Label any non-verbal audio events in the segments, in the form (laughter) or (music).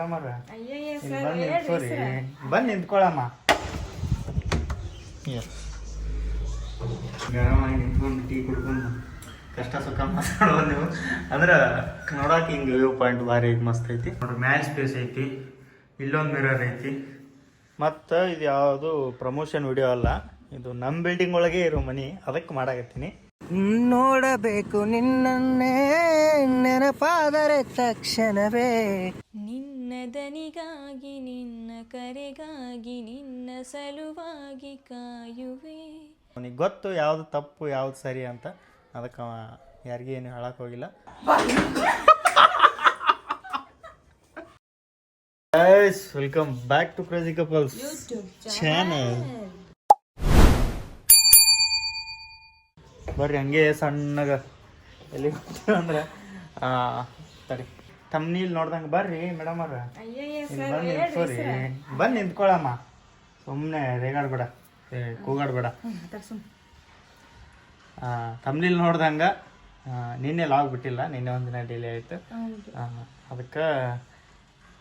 Madam ಅವ್ರ ಬಂದು ನಿಂತ್ಕೋರಿ. ಬಂದು ನಿಂತ್ಕೊಳಮ್ಮ. ಗರಮಾಗಿ ನಿಂತ್ಕೊಂಡು ಟೀ ಕುಡ್ಕೊಂಡು ಕಷ್ಟ ಸುಖ ಮಾತಾಡೋದು ನೀವು. ಅಂದ್ರೆ ನೋಡಕ್ಕೆ ಹಿಂಗೆ ವ್ಯೂ ಪಾಯಿಂಟ್ ಭಾರಿ ಐತಿ ಮಸ್ತ್ ಐತಿ. ನೋಡ್ರಿ ಮ್ಯಾಚ್ ಸ್ಪೇಸ್ ಐತಿ. ಇಲ್ಲೊಂದು ಮಿರರ್ ಐತಿ. ಮತ್ತು ಇದು ಯಾವುದು ಪ್ರಮೋಷನ್ ವಿಡಿಯೋ ಅಲ್ಲ ಇದು ನಮ್ಮ ಬಿಲ್ಡಿಂಗ್ ಒಳಗೆ ಇರೋ ಮನಿ ಅದಕ್ಕೆ ಮಾಡಾಕತ್ತೀನಿ. ನೋಡಬೇಕು ನಿನ್ನನ್ನೇ ನೆನಪಾದರೆ ತಕ್ಷಣವೇ. ನಿನ್ನ ದನಿಗಾಗಿ ನಿನ್ನ ಕರೆಗಾಗಿ ನಿನ್ನ ಸಲುವಾಗಿ ಕಾಯುವೆ. ಅವನಿಗೆ ಗೊತ್ತು ಯಾವ್ದು ತಪ್ಪು ಯಾವ್ದು ಸರಿ ಅಂತ. ಅದಕ್ಕೆ ಅವ ಯಾರಿಗೆ ಏನು ಹೇಳಕ್ ಹೋಗಿಲ್ಲ. Welcome back to crazy couples channel ಬರ್ರಿ ಹಂಗೆ ಸಣ್ಣಗ. ಎಲ್ಲಿ ಅಂದ್ರೆ ತಡಿ. ತಮ್ನೀಲ್ ನೋಡ್ದಂಗೆ ಬರ್ರಿ ಮೇಡಮ್ ಅವ್ರ. ಬಂದು ನಿಂತ್ಕೋರಿ. ಸರ್. ಬಂದು ನಿಂತ್ಕೊಳಮ್ಮ. ಸುಮ್ಮನೆ ರೇಗಾಡ್ಬೇಡ. ಕೂಗಾಡ್ಬೇಡ. ತಮ್ನಿಲ್ ನೋಡ್ದಂಗ ನಿನ್ನೆ ಲಾಗ್ ಬಿಟ್ಟಿಲ್ಲ ನಿನ್ನೆ ಒಂದಿನ ಡಿಲೇ ಆಯ್ತು. ಅದಕ್ಕೆ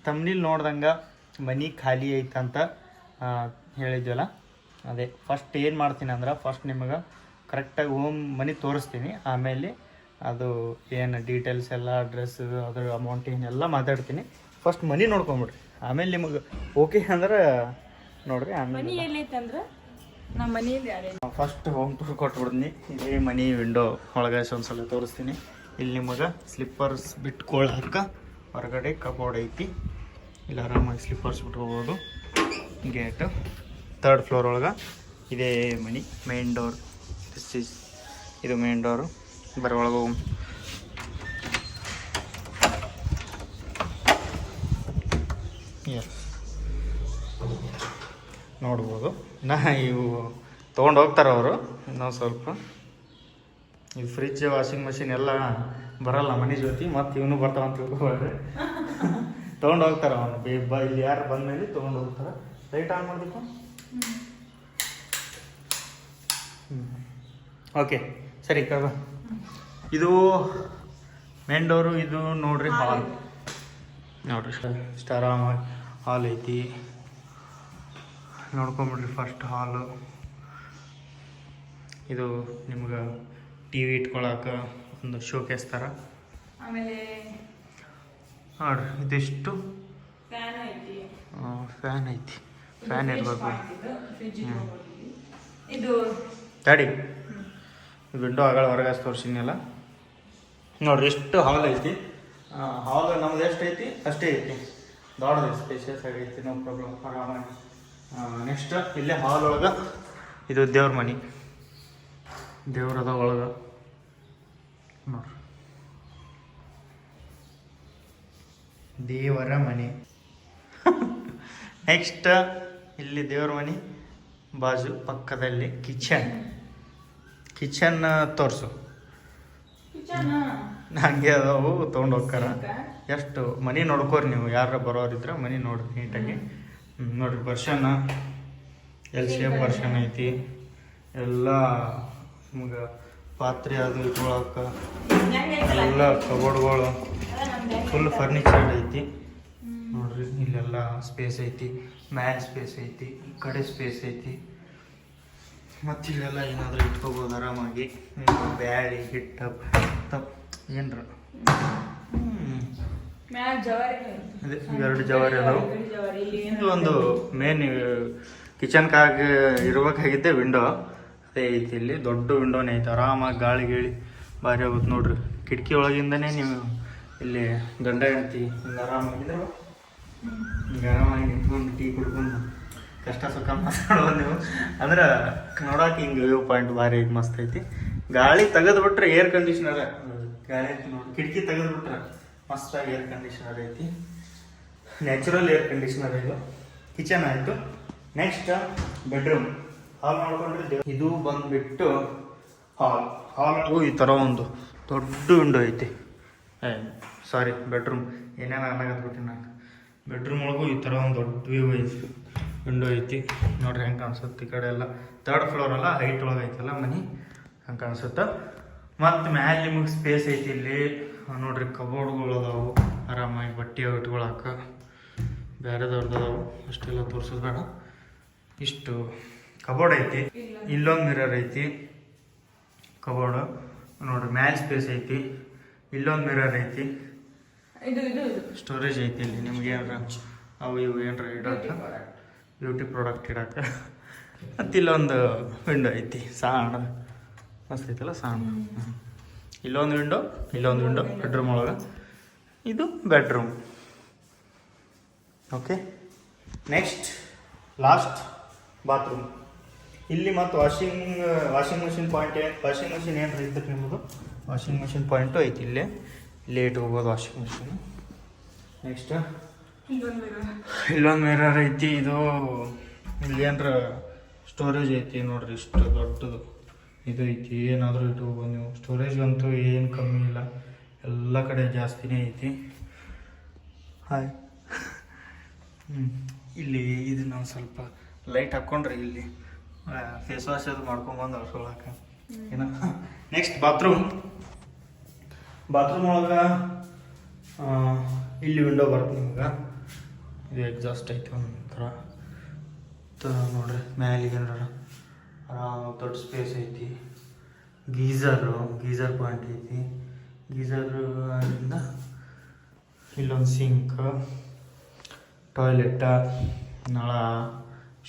ತಮ್ನಿಲ್ ನೋಡ್ದಂಗ ಮನಿ ಖಾಲಿ ಐತಂತ ಹೇಳಿದ್ವಲ್ಲ? ಅದೇ ಫಸ್ಟ್ ಏನು ಮಾಡ್ತೀನಿ ಅಂದ್ರೆ ಫಸ್ಟ್ ನಿಮಗೆ ಕರೆಕ್ಟಾಗಿ ಹೋಮ್ ಮನಿ ತೋರಿಸ್ತೀನಿ. ಆಮೇಲೆ ಅದು ಏನು ಡೀಟೇಲ್ಸ್ ಎಲ್ಲ ಅಡ್ರೆಸ್ ಅದ್ರ ಅಮೌಂಟ್ ಏನೆಲ್ಲ ಮಾತಾಡ್ತೀನಿ. ಫಸ್ಟ್ ಮನಿ ನೋಡ್ಕೊಂಬಿಡ್ರಿ. ಆಮೇಲೆ ನಿಮಗೆ ಓಕೆ ಅಂದ್ರೆ ನೋಡ್ರಿ ಆಮೇಲೆ ನಮ್ಮ ಮನೆಯಲ್ಲಿ ಫಸ್ಟ್ ಹೋಮ್ ಟೂರ್ ಕೊಟ್ಬಿಡ್ತೀನಿ. ಇದೇ ಮನಿ ವಿಂಡೋ ಒಳಗೆ ಒಂದ್ಸಲ ತೋರಿಸ್ತೀನಿ. ಇಲ್ಲಿ ನಿಮಗೆ ಸ್ಲಿಪ್ಪರ್ಸ್ ಬಿಟ್ಕೊಳಕ ಹೊರಗಡೆ ಕಬೋರ್ಡ್ ಐತಿ. ಇಲ್ಲಿ ಆರಾಮಾಗಿ ಸ್ಲಿಪ್ಪರ್ಸ್ ಬಿಟ್ಕೋಬೋದು. ಗೇಟು ತರ್ಡ್ ಫ್ಲೋರ್ ಒಳಗೆ ಇದೇ ಮನಿ ಮೇನ್ ಡೋರ್ ದಿಸ್ ಈಸ್ ಇದು ಮೇನ್ ಡೋರು ಬರೀ ಒಳಗೆ. ಎಸ್ ನೋಡ್ಬೋದು. ನಾ ಇವು ತೊಗೊಂಡು ಹೋಗ್ತಾರೆ ಅವರು. ಇನ್ನೊಂದು ಸ್ವಲ್ಪ ಈ ಫ್ರಿಜ್ ವಾಷಿಂಗ್ ಮಷಿನ್ ಎಲ್ಲ ಬರಲ್ಲ ಮನೆ ಜೊತೆ ಮತ್ತು ಇವನು ಬರ್ತಾವ ಅಂತ ತಿಳ್ಕೊಬೇಡ್ರಿ ತೊಗೊಂಡು ಹೋಗ್ತಾರೆ ಅವನು. ಬೇ ಬ ಇಲ್ಲಿ ಯಾರು ಬಂದಮೇಲೆ ತೊಗೊಂಡು ಹೋಗ್ತಾರೆ. ಲೈಟ್ ಆನ್ ಮಾಡಬೇಕು? ಓಕೆ ಸರಿ ಕಳ್ಬ ಇದು ಮೇನ್ ಡೋರು ಇದು ನೋಡ್ರಿ ಹಾಲ್ ನೋಡ್ರಿ ಸ್ಟಾರ್ ಹಾಲ್ ಐತಿ. ನೋಡ್ಕೊಂಬಿಡ್ರಿ ಫಸ್ಟ್ ಹಾಲು. ಇದು ನಿಮ್ಗೆ ಟಿ ವಿ ಇಟ್ಕೊಳಕ್ಕೆ ಒಂದು ಶೋಕೇಸ್ ಥರ ಆಮೇಲೆ ನೋಡ್ರಿ ಇದಿಷ್ಟು. ಫ್ಯಾನ್ ಐತಿ. ಫ್ಯಾನ್ ಐತಿ. ಫ್ಯಾನ್ ಇರಬೇಕು. ಇದು ತಡಿ. ವಿಂಡೋ ಆಗಳ ಹೊರಗೆ ತೋರಿಸಿನಲ್ಲ ನೋಡ್ರಿ ಎಷ್ಟು ಹಾಲ್ ಐತಿ? ಹಾಲ್ ನಮ್ದು ಎಷ್ಟು ಐತಿ? ಅಷ್ಟೇ ಐತಿ. ದೊಡ್ಡದು ಸ್ಪೇಷಿಯಸ್ ಆಗೈತಿ ನೋ ಪ್ರಾಬ್ಲಮ್ ಆರಾಮಾಗಿ. ನೆಕ್ಸ್ಟ್ ಇಲ್ಲೇ ಹಾಲ್ ಒಳಗೆ. ಇದು ದೇವ್ರ ಮನೆ. ದೇವ್ರದ ಒಳಗೆ. ನೋಡ್ರಿ. ದೇವರ ಮನೆ. (laughs) ನೆಕ್ಸ್ಟ್ ಇಲ್ಲಿ ದೇವ್ರ ಮನೆ. ಬಾಜು ಪಕ್ಕದಲ್ಲಿ ಕಿಚನ್. ಕಿಚನ್ ತೋರಿಸು. ಹಂಗೆ ಅದಾವು ತೊಗೊಂಡು ಹೋಗ್ತಾರ. ಎಷ್ಟು ಮನೆ ನೋಡ್ಕೋರಿ ನೀವು ಯಾರ ಬರೋರಿದ್ರೆ ಮನೆ ನೋಡ್ರಿ ನೀಟಾಗಿ. ನೋಡ್ರಿ ಬರ್ಷನ್ ಎಲ್ ಶೇಪ್ ಬರ್ಷನ್ ಐತಿ. ಎಲ್ಲ ನಿಮ್ಗೆ ಪಾತ್ರೆ ಅದು ಇಟ್ಕೊಳಕ ಎಲ್ಲ ಕಬೋರ್ಡ್ಗಳು. ಫುಲ್ ಫರ್ನಿಚರ್ ಐತಿ. ನೋಡ್ರಿ ಇಲ್ಲೆಲ್ಲ ಸ್ಪೇಸ್ ಐತಿ. ಮ್ಯಾಲ್ ಸ್ಪೇಸ್ ಐತಿ. ಈ ಕಡೆ ಸ್ಪೇಸ್ ಐತಿ. ಮತ್ತು ಇಲ್ಲೆಲ್ಲ ಏನಾದರೂ ಇಟ್ಕೋಬೋದು ಆರಾಮಾಗಿ. ಬ್ಯಾಳಿ ಹಿಟ್ಟು ತಪ್ಪ ಏನ್ರ. ಅದೇ ಎರಡು ಜವಾರಿ ಅದಾವೆ ಇದು ಒಂದು ಮೇನ್ ಕಿಚನ್ ಕಾಗ ಇರ್ಬೇಕಾಗಿದ್ದೆ ವಿಂಡೋ ಅದೇ ಐತಿ ಇಲ್ಲಿ ದೊಡ್ಡ ವಿಂಡೋನೇ ಐತೆ. ಆರಾಮಾಗಿ ಗಾಳಿ ಗೀಳಿ ಭಾರಿ ಆಗುತ್ತೆ ನೋಡ್ರಿ. ಕಿಟಕಿ ಒಳಗಿಂದನೇ ನೀವು ಇಲ್ಲಿ ಗಂಡ ಹೆಂಡತಿ ಹಿಂಗೆ ಆರಾಮಾಗಿದ್ರೆ ಹಿಂಗೆ ಆರಾಮಾಗಿ ನಿಂತ್ಕೊಂಡು ಟೀ ಕುಡ್ಕೊಂಡು ಕಷ್ಟ ಸುಖ ಮಾತಾಡೋದು ನೀವು. ಅಂದ್ರೆ ನೋಡಕ್ಕೆ ಹಿಂಗೆ ವ್ಯೂ ಪಾಯಿಂಟ್ ಭಾರಿ ಇದು ಮಸ್ತ್ ಐತಿ. ಗಾಳಿ ತೆಗೆದು ಬಿಟ್ರೆ ಏರ್ ಕಂಡೀಷನರ್ ಗಾಳಿ ಐತಿ ನೋಡಿ, ಕಿಟಕಿ ತೆಗೆದು ಬಿಟ್ರೆ ಮಸ್ತಾಗಿ ಏರ್ ಕಂಡೀಷನರ್ ಐತಿ. ನ್ಯಾಚುರಲ್ ಏರ್ ಕಂಡೀಷನರ್ ಇದು. ಕಿಚನ್ ಆಯಿತು. ನೆಕ್ಸ್ಟ್ ಬೆಡ್ರೂಮ್ ಹಾಲ್ ನೋಡ್ಕೊಂಡ್ರೆ ಇದು ಬಂದ್ಬಿಟ್ಟು ಹಾಲ್ ಹಾಲ್ ಈ ಥರ ಒಂದು ದೊಡ್ಡ ವಿಂಡೋ ಐತಿ. ಸಾರಿ ಬೆಡ್ರೂಮ್ ಏನೇನು ಅನ್ನಕತ್ಬಿಟ್ಟು ನಾನು. ಬೆಡ್ರೂಮ್ ಒಳಗೂ ಈ ಥರ ಒಂದು ದೊಡ್ಡ ವ್ಯೂ ಐತಿ. ವಿಂಡೋ ಐತಿ. ನೋಡ್ರಿ ಹೆಂಗೆ ಕಾಣಿಸುತ್ತೆ ಈ ಕಡೆ ಎಲ್ಲ. ತರ್ಡ್ ಫ್ಲೋರ್ ಅಲ್ಲ ಹೈಟ್ ಒಳಗೆ ಐತಲ್ಲ ಮನಿ. ಹಂಗೆ ಕಾಣಿಸುತ್ತೆ. ಮತ್ತು ಮ್ಯಾಲೆ ನಿಮಗೆ ಸ್ಪೇಸ್ ಐತಿ ಇಲ್ಲಿ. ನೋಡ್ರಿ ಕಬೋರ್ಡ್ಗಳು ಅದಾವು. ಆರಾಮಾಗಿ ಬಟ್ಟೆ ಇಟ್ಕೊಳಕ. ಬೇರೆದವ್ರದ್ದು ದೊಡ್ಡದವು ಅಷ್ಟೆಲ್ಲ ತೋರ್ಸೋದು ಬೇಡ. ಇಷ್ಟು. ಕಬೋರ್ಡ್ ಐತಿ. ಇಲ್ಲೊಂದು ಮಿರರ್ ಐತಿ. ಕಬೋರ್ಡ್ ನೋಡ್ರಿ ಮ್ಯಾಲ್ ಸ್ಪೇಸ್ ಐತಿ. ಇಲ್ಲೊಂದು ಮಿರರ್ ಐತಿ. ಸ್ಟೋರೇಜ್ ಐತಿ ಇಲ್ಲಿ ನಿಮ್ಗೆ ಏನಾರ? ಅವು ಇವು ಏನಾರ ಇಡಕ್ಕೆ ಬ್ಯೂಟಿ ಪ್ರಾಡಕ್ಟ್ ಇಡಕ್ಕೆ ಮತ್ತು ಇಲ್ಲೊಂದು ವಿಂಡೋ ಐತಿ, ಸಾಣ. ಮಸ್ತ್ ಐತಲ್ಲ ಹ್ಮ್. ಇಲ್ಲೊಂದು ವಿಂಡೋ ಇಲ್ಲೊಂದು ವಿಂಡೋ ಬೆಡ್ರೂಮ್ ಒಳಗೆ. ಇದು bedroom okay next last bathroom ಇಲ್ಲಿ ಮತ್ತು washing washing machine point washing machine ಏನು ಐತೆ ನಿಮ್ಮದು ವಾಷಿಂಗ್ ಮಿಷಿನ್ ಪಾಯಿಂಟು ಐತಿ ಇಲ್ಲೇ. ಇಲ್ಲೇ ಇಟ್ಕೋಬೋದು ವಾಷಿಂಗ್ ಮಿಷಿನ್ ನೆಕ್ಸ್ಟ್ ಇಲ್ಲೊಂದು ಮಿರರ್ ಐತಿ, ಇದು ಇಲ್ಲಿ ಏನರ ಸ್ಟೋರೇಜ್ ಐತಿ ನೋಡ್ರಿ, ಇಷ್ಟು ದೊಡ್ಡದು. ಇದು ಐತಿ, ಏನಾದರೂ ಇಟ್ಕೋಬೋದು ನೀವು ಸ್ಟೋರೇಜ್ ಅಂತೂ ಏನು ಕಮ್ಮಿ ಇಲ್ಲ. ಎಲ್ಲ ಕಡೆ ಜಾಸ್ತಿನೇ ಐತಿ. ಹಾಯ್ ಹ್ಞೂ ಇಲ್ಲಿ ಇದು ನಾವು ಸ್ವಲ್ಪ ಲೈಟ್ ಹಾಕ್ಕೊಂಡ್ರೆ ಇಲ್ಲಿ. ಫೇಸ್ ವಾಶ್ ಅದು ಮಾಡ್ಕೊಂಬಂದು ಅಳ್ಕೊಳಕ್ಕೆ ಏನ? ನೆಕ್ಸ್ಟ್ ಬಾತ್ರೂಮ್ ಬಾತ್ರೂಮ್ ಒಳಗೆ ಇಲ್ಲಿ ವಿಂಡೋ ಬರುತ್ತೆ ನಿಮ್ಗೆ. ಇದು ಎಕ್ಸಾಸ್ಟ್ ಐತಿ ಒಂಥರ. ನೋಡ್ರಿ, ಮ್ಯಾಲಿಗೆ ಆರಾಮ ದೊಡ್ಡ ಸ್ಪೇಸ್ ಐತಿ. ಗೀಝರು ಗೀಝರ್ ಪಾಯಿಂಟ್ ಐತಿ. ಗೀಝರಿಂದ ಇಲ್ಲೊಂದು ಸಿಂಕ್ ಟಾಯ್ಲೆಟ ನಳ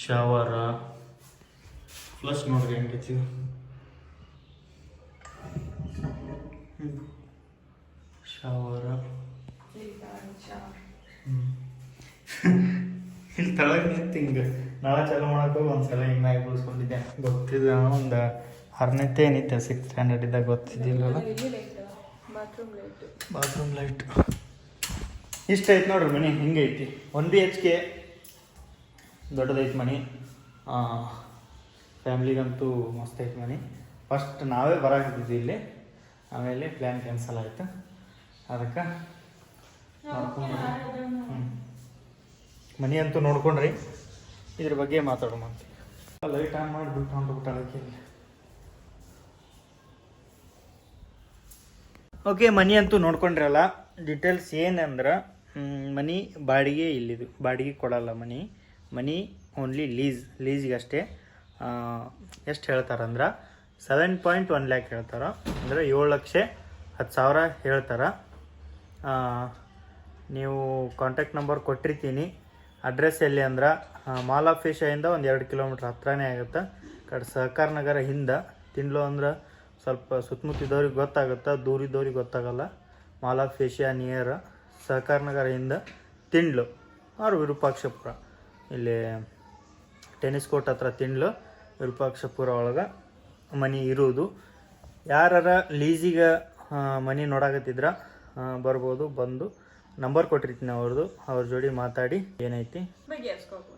ಶವರ ಫ್ಲಶ್ ನೋಡ್ರಿ ಹೆಂಗೈತಿ ಶವರ ಹ್ಞೂ ತಳಗ್ ನಿಂತು ಹಿಂಗೆ. ನಳ ಚಾಲು ಮಾಡೋಕೆ ಒಂದ್ಸಲ ಹಿಂಗೆ ಮ್ಯಾಗ ಬೀಳ್ಸ್ಕೊಂಡಿದ್ದೆ ಗೊತ್ತಿದ್ದ ಒಂದು ಆರನೇತೆ ಏನಿತ್ತೆ ಸಿಕ್ಸ್ ಸ್ಟ್ಯಾಂಡರ್ಡ್ ಇದ್ದಾಗ ಗೊತ್ತಿದ್ದಿಲ್ಲಲ್ಲ ಬಾತ್ರೂಮ್ ಲೈಟ್ ಬಾತ್ರೂಮ್ ಲೈಟ್ ಇಷ್ಟ ಐತೆ ನೋಡ್ರಿ ಮನೆ ಹಿಂಗೆ ಐತಿ. ಒನ್ ಬಿ ಎಚ್ ಕೆ ದೊಡ್ಡದೈತೆ ಮನೆ. ಫ್ಯಾಮ್ಲಿಗಂತೂ ಮಸ್ತ್ ಐತೆ ಮನೆ. ಫಸ್ಟ್ ನಾವೇ ಬರಾಕಿದ್ವಿ ಇಲ್ಲಿ. ಆಮೇಲೆ ಪ್ಲ್ಯಾನ್ ಕ್ಯಾನ್ಸಲ್ ಆಯಿತು. ಅದಕ್ಕೆ ನೋಡ್ಕೊಂಡು ಹ್ಞೂ ಮನೆ ಅಂತೂ ನೋಡ್ಕೊಂಡ್ರಿ. ಇದ್ರ ಬಗ್ಗೆ ಮಾತಾಡೋಣ ಅಂತ. ಲೈಟ್ ಆನ್ ಮಾಡಿ ಬಿಟ್ಟು ಹೊಂಟ್ಬಿಟ್ಟಾಳಕ್ಕೆ ಓಕೆ ಮನಿ ಅಂತೂ ನೋಡ್ಕೊಂಡ್ರಲ್ಲ. ಡೀಟೇಲ್ಸ್ ಏನಂದ್ರೆ ಮನಿ ಬಾಡಿಗೆ ಇಲ್ಲಿದು. ಬಾಡಿಗೆ ಕೊಡಲ್ಲ ಮನಿ. ಮನಿ ಓನ್ಲಿ ಲೀಸ್ ಲೀಸ್ಗೆ ಅಷ್ಟೇ. ಎಷ್ಟು ಹೇಳ್ತಾರಂದ್ರೆ ಸೆವೆನ್ ಪಾಯಿಂಟ್ ಒನ್ ಲ್ಯಾಕ್ ಹೇಳ್ತಾರೆ. ಅಂದರೆ ಏಳು ಲಕ್ಷ ಹತ್ತು ಸಾವಿರ ಹೇಳ್ತಾರೆ. ನೀವು ಕಾಂಟ್ಯಾಕ್ಟ್ ನಂಬರ್ ಕೊಟ್ಟಿರ್ತೀನಿ. ಅಡ್ರೆಸ್ ಎಲ್ಲಿ ಅಂದ್ರೆ ಮಾಲ್ ಆಫ್ ಏಷ್ಯಾಯಿಂದ ಒಂದು ಎರಡು ಕಿಲೋಮೀಟ್ರ್ ಹತ್ರನೇ ಆಗುತ್ತೆ. ಕಡೆ ಸಹಕಾರ ನಗರ ಹಿಂದೆ, ತಿಂಡ್ಲು ಅಂದ್ರೆ ಸ್ವಲ್ಪ ಸುತ್ತಮುತ್ತಿದ್ದವ್ರಿಗೆ ಗೊತ್ತಾಗುತ್ತೆ ದೂರಿದ್ದವ್ರಿಗೆ ಗೊತ್ತಾಗಲ್ಲ. ಮಾಲ್ ಆಫ್ ನಿಯರ್ ಸಹಕಾರ ನಗರ ಹಿಂದೆ, ತಿಂಡ್ಲು ಅವ್ರು ವಿರೂಪಾಕ್ಷಪುರ. ಇಲ್ಲಿ ಟೆನ್ನಿಸ್ ಕೋರ್ಟ್ ಹತ್ರ ತಿಂಡ್ಲು, ವಿರೂಪಾಕ್ಷಪುರ ಒಳಗೆ ಮನೆ ಇರುವುದು ಯಾರ ಲೀಸಿಗೆ ಮನೆ ನೋಡಾಕತ್ತಿದ್ರ ಬರ್ಬೋದು, ಬಂದು. ನಂಬರ್ ಕೊಟ್ಟಿರ್ತೀನಿ ಅವ್ರದ್ದು. ಅವ್ರ ಜೋಡಿ ಮಾತಾಡಿ. ಏನೈತಿ?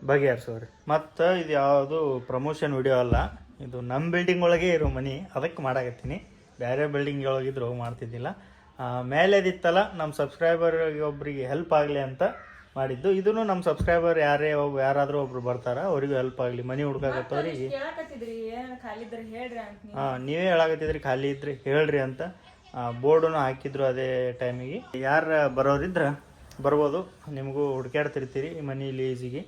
ಬಗೆಹರಿಸೋರಿ. ಮತ್ತು ಇದು ಯಾವುದು ಪ್ರಮೋಷನ್ ವಿಡಿಯೋ ಅಲ್ಲ. ಇದು ನಮ್ಮ ಬಿಲ್ಡಿಂಗ್ ಒಳಗೆ ಇರೋ ಮನೆ. ಅದಕ್ಕೆ ಮಾಡಾಕತ್ತೀನಿ. ಬೇರೆ ಬಿಲ್ಡಿಂಗ್ ಒಳಗಿದ್ರು ಮಾಡ್ತಿದ್ದಿಲ್ಲ. ಮೇಲೆದಿತ್ತಲ್ಲ ನಮ್ಮ ಸಬ್ಸ್ಕ್ರೈಬರ್ ಒಬ್ಬರಿಗೆ ಹೆಲ್ಪ್ ಆಗಲಿ ಅಂತ ಮಾಡಿದ್ದು. ಇದನ್ನು ನಮ್ಮ ಸಬ್ಸ್ಕ್ರೈಬರ್ ಯಾರೇ ಒಬ್ಬ ಯಾರಾದರೂ ಒಬ್ರು ಬರ್ತಾರ ಅವರಿಗೂ ಹೆಲ್ಪ್ ಆಗಲಿ. ಮನೆ ಹುಡ್ಕಾಕತ್ತವ್ರಿಗೆ ಹಾಂ ನೀವೇ ಹೇಳಾಕತ್ತಿದ್ರಿ. ಖಾಲಿ ಇದ್ರಿ ಹೇಳ್ರಿ ಅಂತ. ಬೋರ್ಡನ್ನು ಹಾಕಿದ್ರು ಅದೇ ಟೈಮಿಗೆ. ಯಾರು ಬರೋರಿದ್ರೆ ಬರ್ಬೋದು. ನಿಮಗೂ ಹುಡ್ಕ್ಯಾಡ್ತಿರ್ತೀರಿ ಮನಿ ಲೀಸಿಗೆ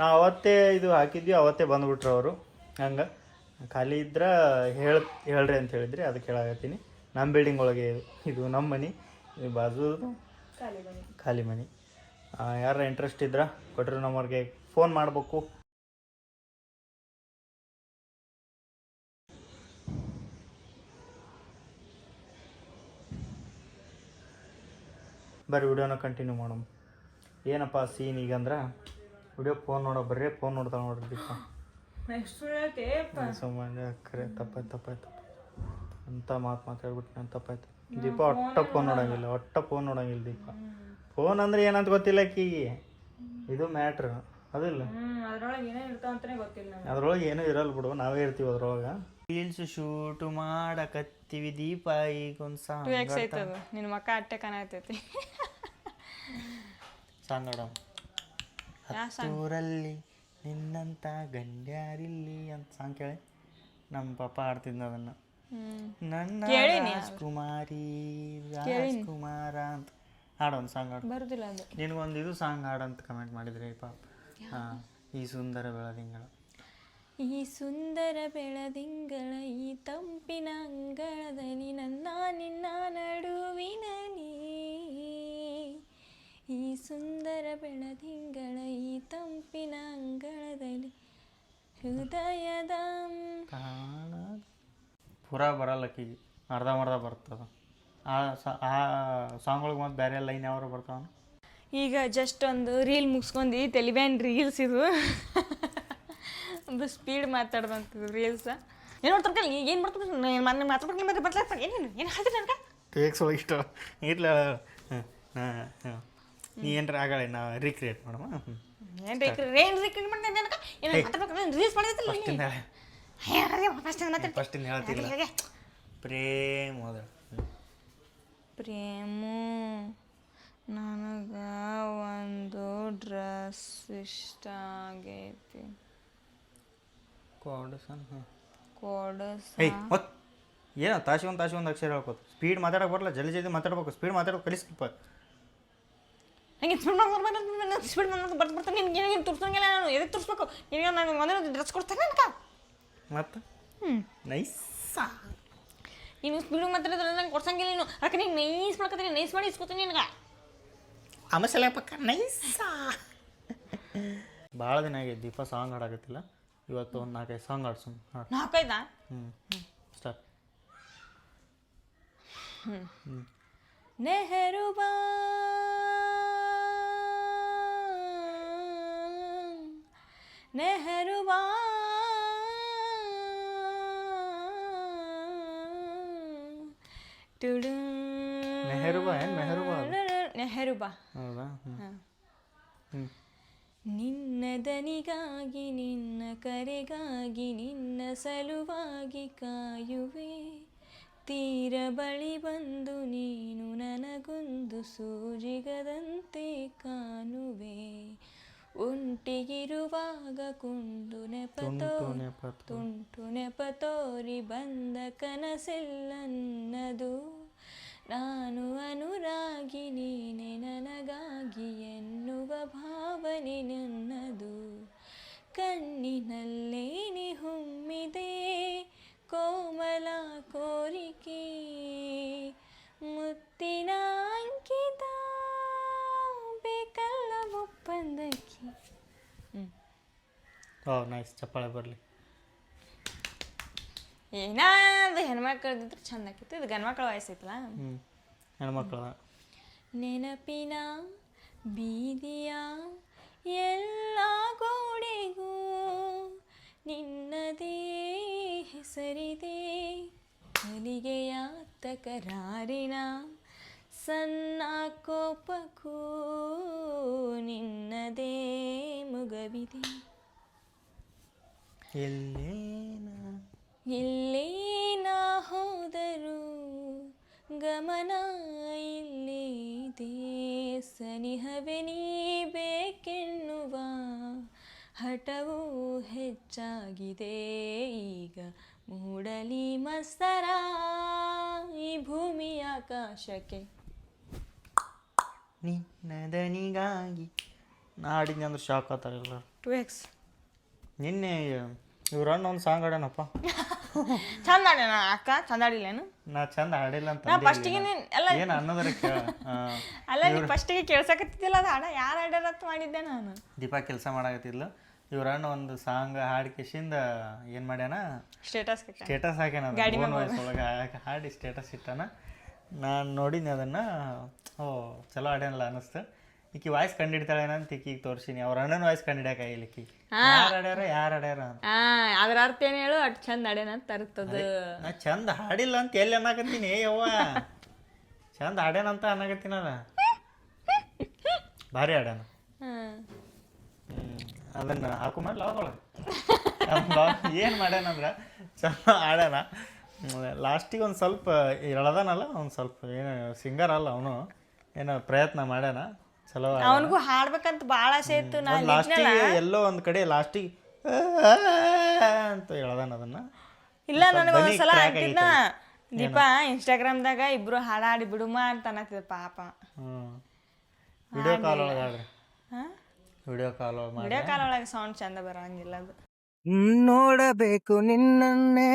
ನಾವು ಅವತ್ತೇ ಇದು ಹಾಕಿದ್ವಿ ಅವತ್ತೇ ಬಂದ್ಬಿಟ್ರು ಅವರು. ಹಂಗೆ ಖಾಲಿ ಇದ್ರೆ ಹೇಳ ಹೇಳ್ರಿ ಅಂತ ಹೇಳಿದ್ರಿ ಅದಕ್ಕೆ ಹೇಳಾಗತ್ತೀನಿ ನಮ್ಮ ಬಿಲ್ಡಿಂಗ್ ಒಳಗೆ ಇದು ನಮ್ಮ ಮನೆ ಬಾಜು ಖಾಲಿ ಮನೆ. ಯಾರ ಇಂಟ್ರೆಸ್ಟ್ ಇದ್ರೆ ಕೊಟ್ಟರು ನಮ್ಮವ್ರಿಗೆ ಫೋನ್ ಮಾಡಬೇಕು. ಬರ್ರಿ ವಿಡಿಯೋನ ಕಂಟಿನ್ಯೂ ಮಾಡೋಣ. ಏನಪ್ಪ ಸೀನ್ ಈಗ ಅಂದ್ರೆ? ವಿಡಿಯೋ ಫೋನ್ ನೋಡೋ ಬರ್ರಿ ಫೋನ್ ನೋಡ್ತಾಳೆ ನೋಡ್ರಿ ದೀಪ. ಸುಮ್ಮನೆ ಕರೆ ತಪ್ಪಾಯ್ತು ತಪ್ಪಾಯ್ತು. ಅಂತ ಮಾತು ಮಾತಾಡ್ಬಿಟ್ಟು ನಾನು ತಪ್ಪಾಯ್ತು. ದೀಪ ಒಟ್ಟ ಫೋನ್ ನೋಡಂಗಿಲ್ಲ ಒಟ್ಟ ಫೋನ್ ನೋಡಂಗಿಲ್ಲ ದೀಪ. ಫೋನ್ ಅಂದ್ರೆ ಏನಂತ ಗೊತ್ತಿಲ್ಲ ಕಿ ಇದು ಮ್ಯಾಟ್ರ್ ಅದಿಲ್ಲ ಅದ್ರೊಳಗೆ ಏನೂ ಇರಲ್ಲ ಬಿಡು ನಾವೇ ಇರ್ತೀವಿ ಅದ್ರೊಳಗೆ. ರೀಲ್ಸ್ ಶೂಟ್ ಮಾಡಕತ್ತೀವಿ ದೀಪ ಈಗ ಒಂದು ಟೂ ಎಕ್ಸ್ ಐತದ. ನಿನ್ನ ಮಕ್ಕ ಅಟ್ಟೆ ಕಾಣತೈತಿ ಸಾಂಗ್ ನೋಡಮ್. ಹತ್ತೂರಲ್ಲಿ ನಿನ್ನಂತ ಗಂಡ್ಯಾರಿಲ್ಲಿ ಅಂತ ಸಾಂಗ್ ಕೇಳಿ. ನಮ್ಮ ಪಾಪ ಆಡ್ತಿದ್ದ ಅದನ್ನ. ಹ್ಮ್. ನನ್ನ ಕೇಳೀನಿ. ರಾಜ್ಕುಮಾರಿ ರಾಜ್ಕುಮಾರ ಅಂತ. ಹಾಡು ಒಂದು ಸಾಂಗ್ ಹಾಡು. ಬರುದಿಲ್ಲ ಅದು. ನಿನಗೊಂದು ಇದು ಸಾಂಗ್ ಹಾಡು ಅಂತ ಕಮೆಂಟ್ ಮಾಡಿದ್ರಿ ಪಾಪ. ಹಾಂ ಈ ಸುಂದರ ಬೆಳದಿಂಗಳ. ಈ ಸುಂದರ ಬೆಳದಿಂಗಳ ಈ ತಂಪಿನ ಅಂಗಳದಲ್ಲಿ ನನ್ನ ನಿನ್ನ ನೀ. ಈ ಸುಂದರ ಬೆಳದಿಂಗಳ ಈ ತಂಪಿನ ಅಂಗಳದಲ್ಲಿ ಹೃದಯದ ಪುರ ಪೂರಾ ಬರಲ್ಲ ಅರ್ಧ ಮರ್ಧ ಬರ್ತದ. ಆ ಸ- ಆ ಸಾಂಗ್ಗಳಿಗೆ ಮತ್ತೆ ಬೇರೆ ಲೈನ್ ಯಾವ್ರು ಬರ್ತಾವ ಈಗ ಜಸ್ಟ್ ಒಂದು ರೀಲ್ ಮುಗಿಸ್ಕೊಂಡು ತೆಲಿಬ್ಯಾನ್ ರೀಲ್ಸ್ ಇದು. (laughs) ಒಂದು ಸ್ಪೀಡ್ ಮಾತಾಡ್ದಂತ ರೀಲ್ಸ್ ಏನು ಮಾಡ್ತಾರೆ ಏನು ಮಾಡ್ತಾರೆ ಮೊನ್ನೆ ಮಾತಾಡ್ಬೇಕು ಮತ್ತೆ ಬರ್ಲಾಗ್ತಾರೆ ಏನೇನು ಏನು ಹೇಳ್ತೀರಿ ನನಗೆ? ಟೇಕ್ಸ್ ಒಳಗೆ ಇಷ್ಟ. ಇರ್ಲ. ನೀ ಏನ್ರ ಆಗಳೆ ನಾ ರೀಕ್ರಿಯೇಟ್ ಮಾಡಮ್ಮ ಏನ್ ಏನು ರೀ ಏನು ರೀ ಮಾಡ್ತೀನಿ ನನಗೆ? ಏನು ಮಾತಾಡ್ಬೇಕು? ರೀಲ್ಸ್ ಮಾಡಿದ್ರಲ್ಲ ಫಸ್ಟಿಂದ ಫಸ್ಟ್ ಮಾತಾಡ್ತೀನಿ ಫಸ್ಟಿಂದ ಹೇಳ್ತೀನಿ. ಪ್ರೇಮ್ ಹೋದ. ಪ್ರೇಮು ನನಗೆ ಒಂದು ಡ್ರೆಸ್ ಇಷ್ಟ ಆಗೈತಿ. ಕೋಡಸನ್ ಹಾಂ ಕೊಡಸ ಏಯ್ ಮತ್ ಏನೋ ತಾಸಿ ಒಂದು ತಾಸಿ ಒಂದು ಅಕ್ಷರ ಹೇಳ್ಕೋತ. ಸ್ಪೀಡ್ ಮಾತಾಡಕ್ಕೆ ಬರಲ್ಲ ಜಲ್ದಿ ಜಲ್ದಿ ಮಾತಾಡ್ಬೇಕು. ಸ್ಪೀಡ್ ಮಾತಾಡೋಕೆ ಕಲಿಸ್ಕಪ್ಪ ನಂಗೆ ಸ್ಪೀಡ್ ಮಾಡ್ಕೊಂಡು ಸ್ಪೀಡ್ ಮಾಡ್ಕೊಂಡು ಬರ್ತು ಬರ್ತಾನೆ ನಿನ್ಗೆ ಏನು ತೋರಿಸಂಗಿಲ್ಲ ನಾನು. ಎದಕ್ಕೆ ತೋರಿಸ್ಬೇಕು? ನಿನಗೆ ನಾನು ಒಂದೇ ಡ್ರೆಸ್ ಕೊಡ್ತಾನೆ ನನಗೆ ಮತ್ತು? ನೈಸ್ ನೀನು ಸ್ಪೀಡ್ ಮಾತಾಡಿದ್ರೆ ನಂಗೆ ಕೊಡ್ಸಂಗಿಲ್ಲ ನೀನು. ಅದಕ್ಕೆ ನೀನು ನೈಸ್ ಮಾಡ್ಕೊತೀನಿ ನೈಸ್ ಮಾಡಿ ಇಸ್ಕೊತೀನಿ ನಿನಗೆ. ಆಮಸಲ ಪಕ್ಕ. ನೈಸ್ ಭಾಳ (laughs) ದಿನ ಆಗೈತೆ ದೀಪ ಸಾಂಗ್ ಹಾಡಾಕತ್ತಿಲ್ಲ. ಇವತ್ತು ಒಂದು ನಾಲ್ಕೈದು ಸಾಂಗ್ ಆಡ್ಸು ನಾಲ್ಕೈದಾ? ಹ್ಞೂ ಸ್ಟಾರ್ಟ್ ನೆಹರು ನೆಹರು ಟುಡು. ಮೆಹರುಬಾ ಅದು? ನೆಹರುಬಾ ಹೌದಾ? ಹ್ಞೂ ನಿನ್ನ ದನಿಗಾಗಿ ನಿನ್ನ ಕರೆಗಾಗಿ ನಿನ್ನ ಸಲುವಾಗಿ ಕಾಯುವೆ. ತೀರ ಬಳಿ ಬಂದು ನೀನು ನನಗೊಂದು ಸೂಜಿಗದಂತೆ ಕಾಣುವೆ. ಒಂಟಿಗಿರುವಾಗ ಕುಂದು ನೆಪತೋ ತುಂಟು ನೆಪತೋರಿ ತುಂಟು ನೆಪ ತೋರಿ ಬಂದ ಕನಸೆಲ್ಲನ್ನದು ನಾನು ಅನುರಾಗಿ ನೀನೆ ನನಗಾಗಿ ಎನ್ನುವ ಭಾವನೆ ನನ್ನದು. ಕಣ್ಣಿನಲ್ಲೇನೆ ಹೊಮ್ಮಿದೆ, ಕೋಮಲ ಕೋರಿಕೆ. ಮುತ್ತಿನ ಅಂಕಿತ ಬೇಕಲ್ಲ ಒಪ್ಪಂದಕ್ಕೆ. ಹ್ಞೂ ನೈಸ್ ಚಪ್ಪಾಳೆ ಬರಲಿ. ಏನಾದ್ರು ಹೆಣ್ಮಕ್ಳದಿದ್ರೆ ಚಂದ ಆಕಿತ್ತು ಇದು ಗಂಡ್ಮಕ್ಳ ವಯಸ್ಸೈತಲ್ಲ. ಹ್ಞೂ ಹೆಣ್ಮಕ್ಳು ನೆನಪಿನ ಬೀದಿಯ ಎಲ್ಲ ಗೋಡೆಗೂ ನಿನ್ನದೇ ಹೆಸರಿದೆ ಕಲಿಗೆಯ ತಕರಾರಿನ ಸಣ್ಣ ಕೋಪಕ್ಕೂ ನಿನ್ನದೇ ಮುಗವಿದೆ. ಎಲ್ಲೇನ ಎಲ್ಲೇ ನಾ ಹೋದರೂ ಗಮನ ಇಲ್ಲಿದೆ ಸನಿಹವೇ ನೀ ಬೇಕೆನ್ನುವ ಹಠವು ಹೆಚ್ಚಾಗಿದೆ. ಈಗ ಮೂಡಲಿ ಮಸ್ತರ ಈ ಭೂಮಿ ಆಕಾಶಕ್ಕೆ. ನಿನ್ನದನಿಗಾಗಿ ನಾಡಿನ ಅಂದ್ರೆ ಶಾಕ್ ಆತಾರೆ ಎಲ್ಲರೂ. Two X. ನಿನ್ನೆ ಇವ್ರ ಅಣ್ಣ ಒಂದು ಸಾಂಗ್ ಹಾಡ್ಯಾನಪ್ಪ. (laughs) (laughs) ಚಂದ ಆಡ್ಯಾನ ಅಕ್ಕ? ಚಂದ ಆಡಿಲ್ಲೇನು? ನಾ ಚಂದ ಆಡಿಲ್ಲ ಅಂತ ನಾ ಫಸ್ಟಿಗೆ ಎಲ್ಲ ಏನು ಅನ್ನೋದರ ಕೇಳ. (laughs) ಅಲ್ಲ ನೀ ಫಸ್ಟಿಗೆ ಕೇಳ್ಸಕತ್ತಿದ್ದಿಲ್ಲ ಅದು ಹಾಡ ಯಾರು ಅಂತ ಮಾಡಿದ್ದೆ ನಾನು. ದೀಪಾ ಕೆಲಸ ಮಾಡಾಕತ್ತಿದ್ಲು. ಇವ್ರ ಅಣ್ಣ ಒಂದು ಸಾಂಗ್ ಹಾಡಿ ಕಿಶಿಂದ ಏನು ಮಾಡ್ಯಾನ? ಸ್ಟೇಟಸ್ ಸ್ಟೇಟಸ್ ಹಾಕ್ಯಾನ ಫೋನ್ ವಾಯ್ಸ್ ಒಳಗೆ ಹಾಡಿ ಸ್ಟೇಟಸ್ ಇಟ್ಟಾನ. ನಾನು ನೋಡಿದ್ನಿ ಅದನ್ನು. ಓ ಚಲೋ ಆಡ್ಯಾನಲ್ಲ ಅನ್ನಿಸ್ತು ಈಕಿ ವಾಯ್ಸ್ ಕಂಡಿಡ್ತಾಳೆ ಏನಂತ ಈಕಿಗೆ ತೋರಿಸಿನಿ. ಅವ್ರ ಅಣ್ಣನ ವಾಯ್ಸ್ ಕಂಡಿಡ್ಯಾಕ ಯಾರು ಆಡ್ಯಾರ ಯಾರು ಹಾಡ್ಯಾರ ಅಂತ. ಆ ಅದ್ರ ಅರ್ಥ ಏನು ಹೇಳು? ಅಟ್ ಚಂದ ಅಡೇನ ಅಂತ ಅರ್ಥದ ನಾ ಚಂದ ಹಾಡಿಲ್ಲ ಅಂತ ಎಲ್ಲಿ ಅನ್ನಕತ್ತೀನಿ? ಏ ಯವ್ವ. ಚಂದ ಹಾಡ್ಯಾನಂತ ಅನ್ನಕತ್ತೀನಲ್ಲ ಭಾರಿ ಹಾಡ್ಯಾನ. ಅದನ್ನ ಹಾಕು ಮಾಡಿ ಲಾಗ್ ಒಳಗೆ ಏನು ಮಾಡ್ಯಾನಂದ್ರೆ ಚಂದ ಹಾಡ್ಯಾನ. ಲಾಸ್ಟಿಗೆ ಒಂದು ಸ್ವಲ್ಪ ಎಳದಾನಲ್ಲ ಒಂದು ಸ್ವಲ್ಪ ಏನು ಸಿಂಗರ್ ಅಲ್ಲ ಅವನು. ಏನೋ ಪ್ರಯತ್ನ ಮಾಡ್ಯಾನ. ಚಲೋ ಅವನಿಗೂ ಹಾಡ್ಬೇಕಂತ ಭಾಳ ಆಸೆ ಇತ್ತು ನಾನು ಲಾಸ್ಟಿಗೆ ಎಲ್ಲೋ ಒಂದು ಕಡೆ ಲಾಸ್ಟಿಗೆ ಅಂತ ಎಳದಾನ ಅದನ್ನ. ಇಲ್ಲ ನನಗೆ ಒಂದ್ಸಲ ಹಾಕಿದ್ನ ದೀಪ ಇನ್ಸ್ಟಾಗ್ರಾಮ್ದಾಗ ಇಬ್ರು ಹಾಡಾಡಿ ಬಿಡುಮ ಅಂತ ಅನ್ನತ್ತಿದ ಪಾಪ. ಹ್ಮ್. ವಿಡಿಯೋ ಕಾಲ್ ಒಳಗೆ ವಿಡಿಯೋ ಕಾಲ್ ಒಳಗೆ ವಿಡಿಯೋ ಕಾಲ್ ಒಳಗೆ ಸೌಂಡ್ ಚಂದ ಬರೋಂಗಿಲ್ಲ ಅದು. ನೋಡಬೇಕು ನಿನ್ನನ್ನೇ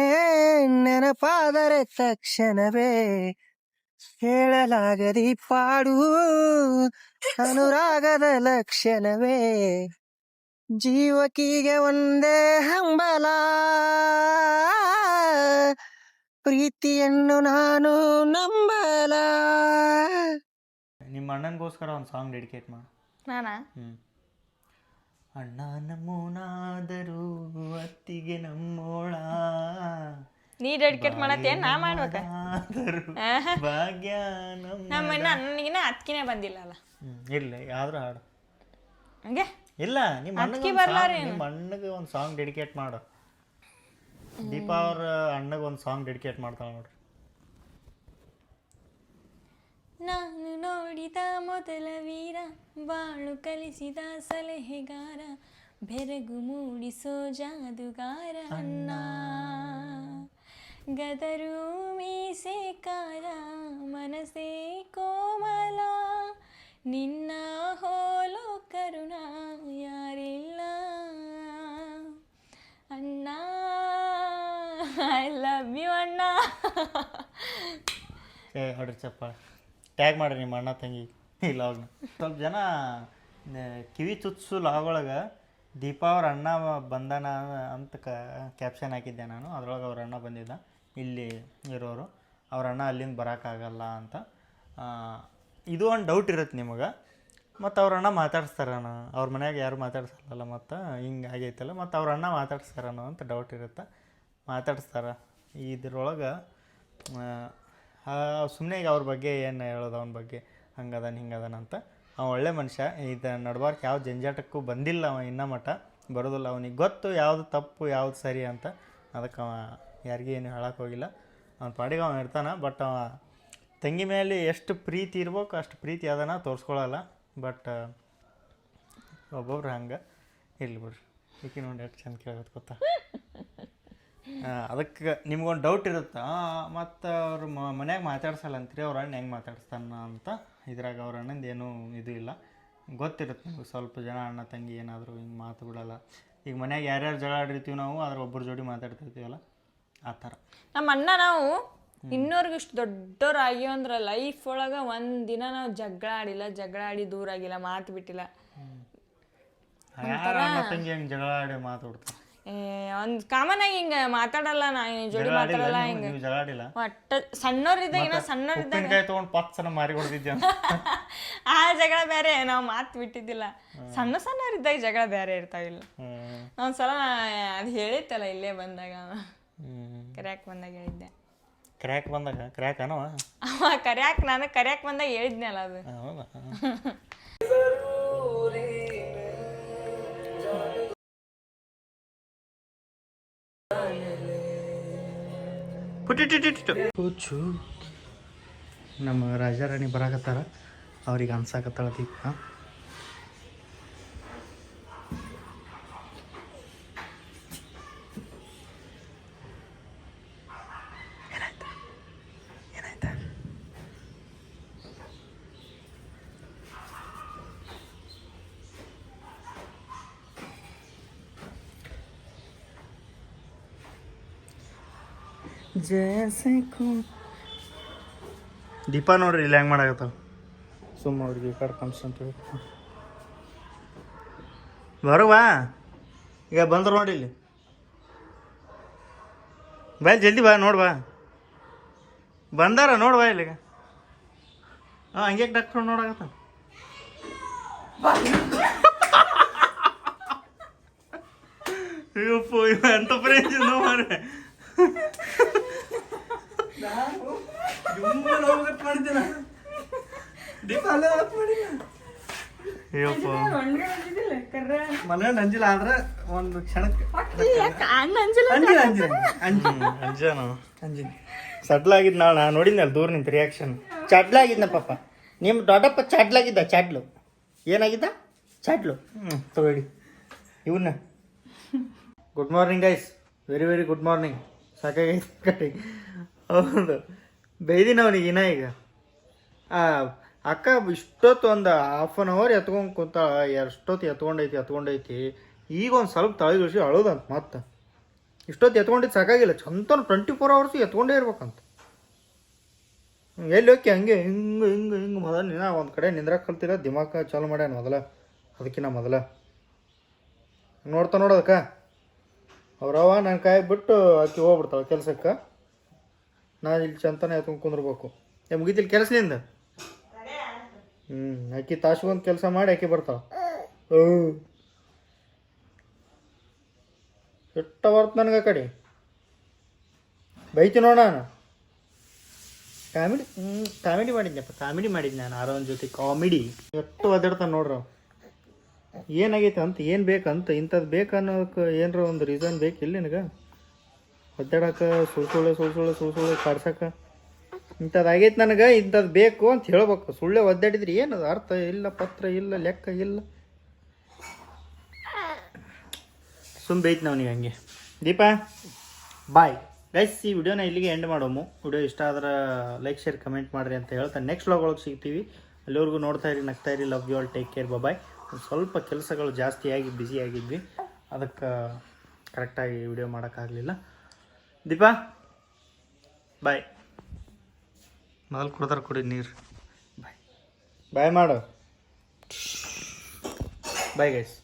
ನೆನಪಾದರೆ ತಕ್ಷಣವೇ. ಹೇಳಲಾಗದಿ ಪಾಡು. ಅನುರಾಗದ ಲಕ್ಷಣವೇ. ಜೀವಕಿಗೆ ಒಂದೇ ಹಂಬಲ. ಪ್ರೀತಿಯನ್ನು ನಾನು ನಂಬಲ. ನಿಮ್ಮ ಅಣ್ಣನಿಗೋಸ್ಕರ ಒಂದು ಸಾಂಗ್ ಡೆಡಿಕೇಟ್ ಮಾಡು. ನಾನಾ? ಅಣ್ಣ ನಮ್ಮೂನಾದರೂ ಅತ್ತಿಗೆ ನಮ್ಮೋಳ. ನೀ ಡೆಡಿಕೇಟ್ ಮಾಡತ್ತೇನ್ ನಾ ಮಾಡ್ಬೇಕ? ಭಾಗ್ಯ ನಮ್ಮ ನನಗಿನ ಇನ್ನ ಬಂದಿಲ್ಲ ಅಲ್ಲ ಇರಲಿ ಯಾವ್ದಾರು ಹಾಡು. ಹಂಗೆ? ಇಲ್ಲ ನಿಮ್ಮ ಅಣ್ಣಗೆ ನಿಮ್ಮ ಅಣ್ಣಗೆ ಒಂದು ಸಾಂಗ್ ಡೆಡಿಕೇಟ್ ಮಾಡು. ದೀಪಾ ಅವ್ರ ಅಣ್ಣಗೆ ಒಂದು ಸಾಂಗ್ ಡೆಡಿಕೇಟ್ ಮಾಡ್ತಾಳೆ ನೋಡ್ರಿ. ನಾನು ನೋಡಿದ ಮೊದಲ ವೀರ ಬಾಳು ಕಲಿಸಿದ ಸಲಹೆಗಾರ ಬೆರಗು ಮೂಡಿಸೋ ಜಾದುಗಾರ ಅಣ್ಣ. ಗದರು ಮೀಸೆಕಾರ ಮನಸೆ ಕೋಮಲ. ನಿನ್ನ ಹೋಲೋ ಕರುಣ ಯಾರಿಲ್ಲ. ಅಣ್ಣ ಐ ಲವ್ ಯು ಅಣ್ಣ. ಏ, ಹೊಡ್ರಿ ಟ್ಯಾಗ್ ಮಾಡ್ರಿ ನಿಮ್ಮ ಅಣ್ಣ ತಂಗಿ. ಈ ಲಾಗ್ನ ಸ್ವಲ್ಪ ಜನ ಕಿವಿ ಚುಚ್ಚು ಲಾಗ್ ಒಳಗೆ ದೀಪಾ ಅವ್ರ ಅಣ್ಣ ಬಂದಾನ ಅಂತ ಕ್ಯಾಪ್ಷನ್ ಹಾಕಿದ್ದೆ ನಾನು. ಅದ್ರೊಳಗೆ ಅವ್ರ ಅಣ್ಣ ಬಂದಿದ್ದ. ಇಲ್ಲಿ ಇರೋರು. ಅವ್ರ ಅಣ್ಣ ಅಲ್ಲಿಂದ ಬರೋಕ್ಕಾಗಲ್ಲ ಅಂತ. ಇದು ಒಂದು ಡೌಟ್ ಇರುತ್ತೆ ನಿಮಗೆ. ಮತ್ತು ಅವ್ರ ಅಣ್ಣ ಮಾತಾಡ್ಸ್ತಾರಣ ಅವ್ರ ಮನ್ಯಾಗ ಯಾರು ಮಾತಾಡ್ಸಲ್ಲ ಮತ್ತು? ಹಿಂಗೆ ಆಗೈತಲ್ಲ. ಮತ್ತು ಅವ್ರ ಅಣ್ಣ ಮಾತಾಡ್ಸ್ತಾರನೋ ಅಂತ ಡೌಟ್ ಇರುತ್ತೆ. ಮಾತಾಡಿಸ್ತಾರ. ಇದ್ರೊಳಗೆ ಸುಮ್ಮನೆ ಈಗ ಅವ್ರ ಬಗ್ಗೆ ಏನು ಹೇಳೋದು, ಅವನ ಬಗ್ಗೆ ಹಂಗದಾನ ಹಿಂಗದಾನ ಅಂತ. ಅವ ಒಳ್ಳೆ ಮನುಷ್ಯ, ಇದ ನಡ್ಬಾರ್ಕ್ ಯಾವ ಜಂಜಾಟಕ್ಕೂ ಬಂದಿಲ್ಲ ಅವ ಇನ್ನೂ ಮಠ. ಬರೋದಿಲ್ಲ. ಅವನಿಗೆ ಗೊತ್ತು ಯಾವುದು ತಪ್ಪು, ಯಾವುದು ಸರಿ ಅಂತ. ಅದಕ್ಕೆ ಅವ ಯಾರಿಗೂ ಏನು ಹೇಳಕ್ಕೆ ಹೋಗಿಲ್ಲ. ಅವ್ನ ಪಾಡಿಗೆ ಅವ ಇರ್ತಾನೆ ಬಟ್ ಅವ ತಂಗಿ ಮೇಲೆ ಎಷ್ಟು ಪ್ರೀತಿ ಇರ್ಬೇಕು ಅಷ್ಟು ಪ್ರೀತಿ ಅದನ್ನ ತೋರಿಸ್ಕೊಳ್ಳಲ್ಲ ಬಟ್ ಒಬ್ಬೊಬ್ರು ಹಂಗೆ. ಇರಲಿ ಬಿಡ್ರಿ. ಈಕಿ ನೋಡಿ ಎಷ್ಟು ಚಂದ ಕೇಳೋದು ಗೊತ್ತಾ? ಅದಕ್ಕೆ ನಿಮ್ಗೊಂದು ಡೌಟ್ ಇರುತ್ತೆ? ಮತ್ತು ಅವ್ರು ಮನ್ಯಾಗ ಮಾತಾಡ್ಸಲ್ಲ ಅಂತೀರಿ, ಅವ್ರ ಅಣ್ಣ ಹೆಂಗೆ ಮಾತಾಡಿಸ್ತಾನ ಅಂತ. ಇದ್ರಾಗ ಅವ್ರ ಅಣ್ಣಂದು ಏನೂ ಇದು ಇಲ್ಲ. ಗೊತ್ತಿರುತ್ತೆ ನಿಮ್ಗೆ ಸ್ವಲ್ಪ ಜನ ಅಣ್ಣ, ತಂಗಿ ಏನಾದರೂ ಹಿಂಗೆ ಮಾತು ಬಿಡಲ್ಲ. ಈಗ ಮನ್ಯಾಗ ಯಾರ್ಯಾರು ಜಗಳ ಆಡಿರ್ತೀವಿ ನಾವು ಅದ್ರ ಒಬ್ಬರ ಜೋಡಿ ಮಾತಾಡ್ತಿರ್ತೀವಲ್ಲ. ಆ ಥರ. ನಮ್ಮ ಅಣ್ಣ ನಾವು ಇನ್ನೋರ್ಗು ಇಷ್ಟು ದೊಡ್ಡವ್ರು ಅಂದ್ರೆ ಲೈಫ್ ಒಳಗ ಒಂದಿನ ದಿನ ನಾವು ಜಗಳ ಆಡಿಲ್ಲ ಜಗಳ ಆಡಿ ದೂರ ಆಗಿಲ್ಲ ಮಾತ್ ಬಿಟ್ಟಿಲ್ಲ. ಯಾರು ಅಣ್ಣ ತಂಗಿ ಹೆಂಗೆ ಜಗಳ ಆಡಿ ಮಾತಾಡ್ತಾರೆ ಒಂದು ಕಾಮನ್ ಆಗಿ ಹಿಂಗ ಮಾತಾಡಲ್ಲ ನಾ ನಿನ್ ಜೋಡಿ ಮಾತಾಡಲ್ಲ ಹಿಂಗ. ಜಗಳಾಡಿಲ್ಲ ನೀವು ಜಗಳ ಆಡಿಲ್ಲ? ಒಟ್ಟ ಸಣ್ಣವ್ರಿದ್ದಾಗ ಇನ್ನ ಸಣ್ಣವ್ರಿದ್ದಾಗ ಉಪ್ಪಿನಕಾಯಿ ತೊಗೊಂಡು ಪಚ್ಚನ ಮಾರಿ ಹೊಡೆದಿದ್ದೆ ಅಂತ (laughs) ಆ ಜಗಳ ಬೇರೆ ನಾವು ಮಾತು ಬಿಟ್ಟಿದ್ದಿಲ್ಲ. ಸಣ್ಣ ಸಣ್ಣವ್ರಿದ್ದಾಗ ಜಗಳ ಬೇರೆ ಇರ್ತಾವಿಲ್ಲ. ಒಂದ್ಸಲ ಅದ್ ಹೇಳಿತ್ತಲ್ಲ ಇಲ್ಲೇ ಬಂದಾಗ. ಕರ್ಯಾಕ್ ಬಂದಾಗ ಹೇಳಿದ್ದೆ. ಕ್ರ್ಯಾಕ್ ಬಂದಾಗ? ಕ್ರ್ಯಾಕ್ ಅನ್ನೋ ಅವ ಕರ್ಯಾಕ್ ನಾನು ಕರ್ಯಾಕ್ ಬಂದಾಗ ಹೇಳಿದ್ನಲ್ಲ ಅದು. ಹೌದಾ? ಪುಚ್ಚು. ನಮ್ಮ ರಾಜಾರಾಣಿ ಬರಾಕತ್ತಾರ. ಅವ್ರಿಗೆ ಅನ್ಸಾಕತ್ತಾಳ ದೀಪ. ದೀಪ ನೋಡ್ರಿ ಇಲ್ಲಿ ಹೆಂಗೆ ಮಾಡಾಕತ್ತಾವ ಸುಮ್ಮ ಅವ್ರಿಗೆ ಹೇಳಿ ಬರುವ ಈಗ ಬಂದ್ರು ನೋಡಿ ಇಲ್ಲಿ ಬಾ ಜಲ್ದಿ ಬಾ ನೋಡ್ ಬಾ ಬಂದಾರ ನೋಡ್ ಬಾ ಇಲ್ಲಿಗ ಹಾಂ ಹಂಗೆ ಡಾಕ್ಟ್ರ್ ನೋಡಾಕತ್ತ ಅಯ್ಯಪ್ಪ ಅಯ್ಯಪ್ಪ. ಮನೆ ನಂಜಿಲ್ಲ ಆದ್ರೆ ಒಂದು ಕ್ಷಣಕ್ಕೆ ಅಂಜಾನು ಸಡ್ಲಾಗಿದ್ ನಾಳೆ ನಾ ನೋಡಿದ್ನಲ್ಲ ದೂರ ನಿಂತ ರಿಯಾಕ್ಷನ್ ಚಡ್ಲಾಗಿದ್ನ ಪಾಪ. ನಿಮ್ಮ ದೊಡ್ಡಪ್ಪ ಚಡ್ಲಾಗಿದ್ದ ಚಡ್ಲು ಏನಾಗಿದ್ದ? ಚಡ್ಲು ಹ್ಞೂ ತಗೊಳ್ಳಿ. ಇವನ್ನ good morning guys very very good morning ಸಾಕಾಗೈತೆ ಹೌದು. ಬೈದಿನ ಅವ್ನಿಗೆ ಇನ್ನ ಈಗ. ಅಕ್ಕ ಇಷ್ಟೊತ್ತು ಒಂದು ಹಾಫ್ ಆನ್ ಅವರ್ ಎತ್ಕೊಂಡು ಕುಂತ, ಎಷ್ಟೊತ್ತು ಎತ್ಕೊಂಡೈತಿ ಎತ್ಕೊಂಡೈತಿ ಈಗ ಒಂದು ಸ್ವಲ್ಪ ತಳಗಿಳಿಸಿ ಅಳೋದಂತ ಮತ್ತೆ. ಇಷ್ಟೊತ್ತು ಎತ್ಕೊಂಡಿದ್ದು ಸಾಕಾಗಿಲ್ಲ. ಚಂತನ ಟ್ವೆಂಟಿ ಫೋರ್ ಅವರ್ಸು ಎತ್ಕೊಂಡೇ ಇರ್ಬೇಕಂತ. ಎಲ್ಲಿ ಹೋಗಿ ಹಂಗೆ ಹಿಂಗೆ ಹಿಂಗೆ ಹಿಂಗೆ ಮೊದಲು ನಿನ್ನ ಒಂದು ಕಡೆ ನಿಂದ್ರಾಗ ಕಲ್ತಿರ, ದಿಮಾಕ ಚಾಲು ಮಾಡ್ಯಾನ ಮೊದಲ. ಅದಕ್ಕಿನ್ನ ಮೊದಲ. ನೋಡ್ತಾ ನೋಡೋದಕ್ಕ ಅವ್ರವ ನನ್ನ ಕಾಯಿ ಬಿಟ್ಟು ಆಕೆ ಹೋಗ್ಬಿಡ್ತಾಳೆ ಕೆಲ್ಸಕ್ಕೆ. ನಾನು ಇಲ್ಲಿ ಚಂತನ ಎತ್ಕೊಂಡು ಕುಂದ್ರಬೇಕು. ಏ ಮುಗಿತಿಲ್ಲ ಕೆಲಸದಿಂದ ಹ್ಞೂ ಆಕಿ ತಾಸಿಗೊಂದು ಕೆಲಸ ಮಾಡಿ ಆಕಿ ಬರ್ತಾವ ಹ್ಞೂ ಎಷ್ಟ ಬರ್ತ ನನಗೆ ಆ ಕಡೆ. ಬೈತಿ ನೋಡ ನಾನು. ಕಾಮಿಡಿ ಹ್ಞೂ ಕಾಮಿಡಿ ಮಾಡಿದ್ನಪ್ಪ, ಕಾಮಿಡಿ ಮಾಡಿದ್ದೆ ನಾನು ಆರೋನ್ ಜೊತೆ ಕಾಮಿಡಿ. ಎಷ್ಟು ಒದ್ದಾಡ್ತಾನೆ ನೋಡ್ರ. ಏನಾಗೈತೆ ಅಂತ ಏನು ಬೇಕಂತ ಇಂಥದ್ದು ಬೇಕನ್ನೋದಕ್ಕೆ ಏನರ ಒಂದು ರೀಸನ್ ಬೇಕಿಲ್ಲ ನಿನಗೆ? ಒದ್ದಾಡಕ್ಕೆ ಸುಳ್ ಸುಳ್ಳು ಸುಳ್ ಸುಳ್ಳು ಸುಳ್ ಸುಳ್ಳು ಕಾಡ್ಸಕ್ಕೆ ಇಂಥದ್ದು ಆಗೈತೆ ನನಗೆ ಇಂಥದ್ದು ಬೇಕು ಅಂತ ಹೇಳ್ಬೇಕು. ಸುಳ್ಳೆ ಒದ್ದಾಡಿದ್ರಿ ಏನದು? ಅರ್ಥ ಇಲ್ಲ, ಪತ್ರ ಇಲ್ಲ, ಲೆಕ್ಕ ಇಲ್ಲ. ಸುಮ್ ಬೈತ್ ನಾವನಿಗೆ ಹಂಗೆ. ದೀಪ, ಬಾಯ್. ಗೈಸ್ ಈ ವಿಡಿಯೋನ ಇಲ್ಲಿಗೆ ಎಂಡ್ ಮಾಡೋಮು. ವಿಡಿಯೋ ಇಷ್ಟ ಆದ್ರೆ ಲೈಕ್ ಶೇರ್ ಕಮೆಂಟ್ ಮಾಡಿರಿ ಅಂತ ಹೇಳ್ತಾ ನೆಕ್ಸ್ಟ್ ಲಾಗ್ ಒಳಗೆ ಸಿಗ್ತೀವಿ. ಅಲ್ಲಿವರೆಗೂ ನೋಡ್ತಾ ಇರಿ, ನಗ್ತಾ ಇರಿ love you all take care bye ಸ್ವಲ್ಪ ಕೆಲಸಗಳು ಜಾಸ್ತಿಯಾಗಿ ಬ್ಯುಸಿ ಆಗಿದ್ವಿ. ಅದಕ್ಕೆ ಕರೆಕ್ಟಾಗಿ ವಿಡಿಯೋ ಮಾಡೋಕ್ಕಾಗಲಿಲ್ಲ ದೀಪಾ ಬಾಯ್ ಮೊದಲು ಕುಡ್ದಾರ ಕುಡಿ ನೀರು. ಬಾಯ್ ಬಾಯ್ ಮಾಡು. Bye guys